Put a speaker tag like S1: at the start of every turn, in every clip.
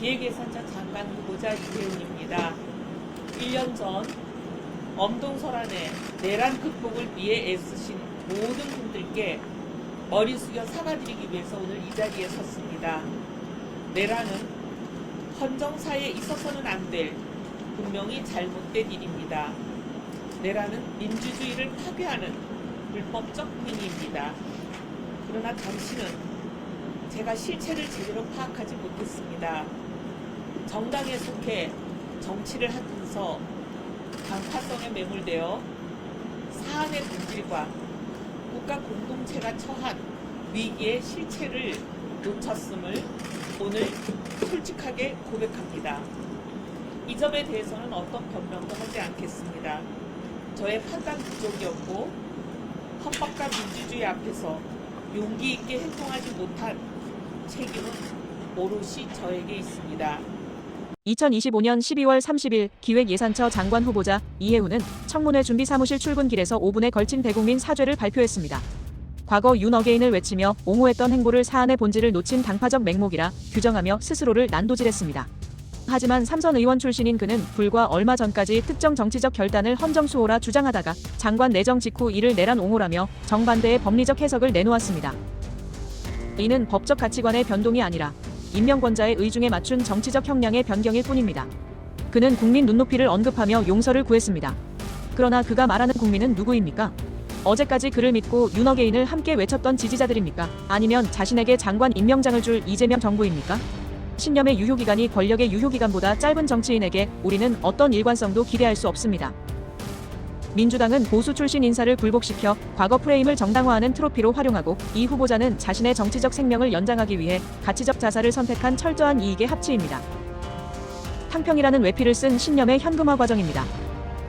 S1: 기획예산처 장관 후보자 이혜훈입니다. 1년 전 엄동설안의 내란 극복을 위해 애쓰신 모든 분들께 머리 숙여 사과드리기 위해서 오늘 이 자리에 섰습니다. 내란은 헌정사에 있어서는 안 될 분명히 잘못된 일입니다. 내란은 민주주의를 파괴하는 불법적 행위입니다. 그러나 당신은 제가 실체를 제대로 파악하지 못했습니다. 정당에 속해 정치를 하면서 강파성에 매몰되어 사안의 본질과 국가 공동체가 처한 위기의 실체를 놓쳤음을 오늘 솔직하게 고백합니다. 이 점에 대해서는 어떤 변명도 하지 않겠습니다. 저의 판단 부족이었고 헌법과 민주주의 앞에서 용기 있게 행동하지 못한 책임은 오롯이 저에게 있습니다.
S2: 2025년 12월 30일 기획예산처 장관 후보자 이혜훈은 청문회 준비 사무실 출근길에서 5분에 걸친 대국민 사죄를 발표했습니다. 과거 윤어게인을 외치며 옹호했던 행보를 사안의 본질을 놓친 당파적 맹목이라 규정하며 스스로를 난도질했습니다. 하지만 삼선 의원 출신인 그는 불과 얼마 전까지 특정 정치적 결단을 헌정수호라 주장하다가 장관 내정 직후 이를 내란 옹호라며 정반대의 법리적 해석을 내놓았습니다. 이는 법적 가치관의 변동이 아니라 임명권자의 의중에 맞춘 정치적 형량의 변경일 뿐입니다. 그는 국민 눈높이를 언급하며 용서를 구했습니다. 그러나 그가 말하는 국민은 누구입니까? 어제까지 그를 믿고 윤어게인을 함께 외쳤던 지지자들입니까? 아니면 자신에게 장관 임명장을 줄 이재명 정부입니까? 신념의 유효기간이 권력의 유효기간보다 짧은 정치인에게 우리는 어떤 일관성도 기대할 수 없습니다. 민주당은 보수 출신 인사를 굴복시켜 과거 프레임을 정당화하는 트로피로 활용하고 이 후보자는 자신의 정치적 생명을 연장하기 위해 가치적 자살을 선택한 철저한 이익의 합치입니다. 탕평이라는 외피를 쓴 신념의 현금화 과정입니다.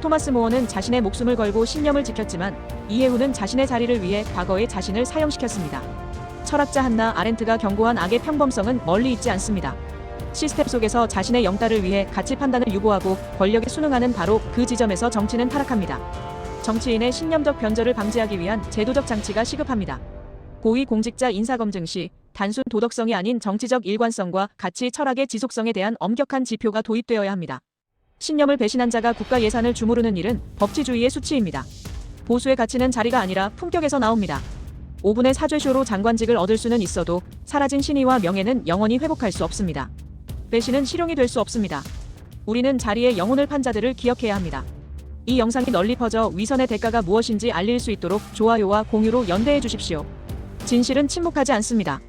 S2: 토마스 모어는 자신의 목숨을 걸고 신념을 지켰지만 이해훈은 자신의 자리를 위해 과거의 자신을 사형시켰습니다. 철학자 한나 아렌트가 경고한 악의 평범성은 멀리 있지 않습니다. 시스템 속에서 자신의 영달을 위해 가치 판단을 유보하고 권력에 순응하는 바로 그 지점에서 정치는 타락합니다. 정치인의 신념적 변절을 방지하기 위한 제도적 장치가 시급합니다. 고위 공직자 인사검증 시 단순 도덕성이 아닌 정치적 일관성과 가치 철학의 지속성에 대한 엄격한 지표가 도입되어야 합니다. 신념을 배신한 자가 국가 예산을 주무르는 일은 법치주의의 수치입니다. 보수의 가치는 자리가 아니라 품격에서 나옵니다. 5분의 사죄쇼로 장관직을 얻을 수는 있어도 사라진 신의와 명예는 영원히 회복할 수 없습니다. 배신은 실용이 될 수 없습니다. 우리는 자리에 영혼을 판 자들을 기억해야 합니다. 이 영상이 널리 퍼져 위선의 대가가 무엇인지 알릴 수 있도록 좋아요와 공유로 연대해 주십시오. 진실은 침묵하지 않습니다.